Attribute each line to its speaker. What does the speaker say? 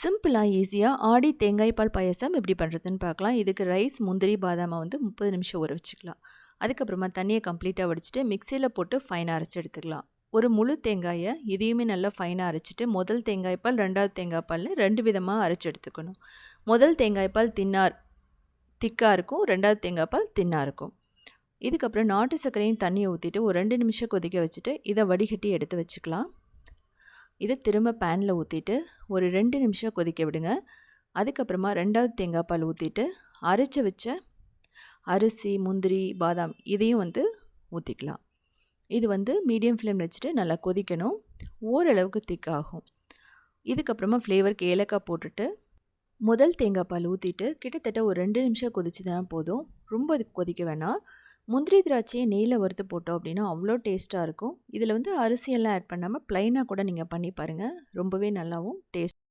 Speaker 1: சிம்பிளாக ஈஸியாக ஆடி தேங்காய் பால் பாயசம் எப்படி பண்ணுறதுன்னு பார்க்கலாம். இதுக்கு ரைஸ் முந்திரி பாதாமை வந்து முப்பது நிமிஷம் ஊற வச்சுக்கலாம். அதுக்கப்புறமா தண்ணியை கம்ப்ளீட்டாக வடிச்சிட்டு மிக்சியில் போட்டு ஃபைனாக அரைச்சி எடுத்துக்கலாம். ஒரு முழு தேங்காயை இதையுமே நல்லா ஃபைனாக அரைச்சிட்டு முதல் தேங்காய் பால் ரெண்டாவது தேங்காய் பால்னு ரெண்டு விதமாக அரைச்சி எடுத்துக்கணும். முதல் தேங்காய் பால் தின்னார் திக்காக இருக்கும். ரெண்டாவது தேங்காய் பால் தின்னாக இருக்கும். இதுக்கப்புறம் நாட்டு சர்க்கரையும் தண்ணியை ஊற்றிட்டு ஒரு ரெண்டு நிமிஷம் கொதிக்க வச்சுட்டு இதை வடிகட்டி எடுத்து வச்சுக்கலாம். இதை திரும்ப பேனில் ஊற்றிட்டு ஒரு ரெண்டு நிமிஷம் கொதிக்க விடுங்க. அதுக்கப்புறமா ரெண்டாவது தேங்காய் பால் ஊற்றிட்டு அரைச்சி வச்ச அரிசி முந்திரி பாதாம் இதையும் வந்து ஊற்றிக்கலாம் இது வந்து மீடியம் ஃப்ளேம் வச்சுட்டு நல்லா கொதிக்கணும். ஓரளவுக்கு திக்காகும் இதுக்கப்புறமா ஃப்ளேவருக்கு ஏலக்காய் போட்டுட்டு முதல் தேங்காய் பால் ஊற்றிட்டு கிட்டத்தட்ட ஒரு ரெண்டு நிமிஷம் கொதிச்சு தான் போதும். ரொம்ப கொதிக்க வேணாம். முந்திரி திராட்சையை நெய்யில் வறுத்து போட்டோம் அப்படின்னா அவ்வளோ டேஸ்ட்டாக இருக்கும். இதில் வந்து அரிசியெல்லாம் ஆட் பண்ணாமல் ப்ளைனாக கூட நீங்கள் பண்ணி பாருங்கள் ரொம்பவே நல்லாவும் டேஸ்ட்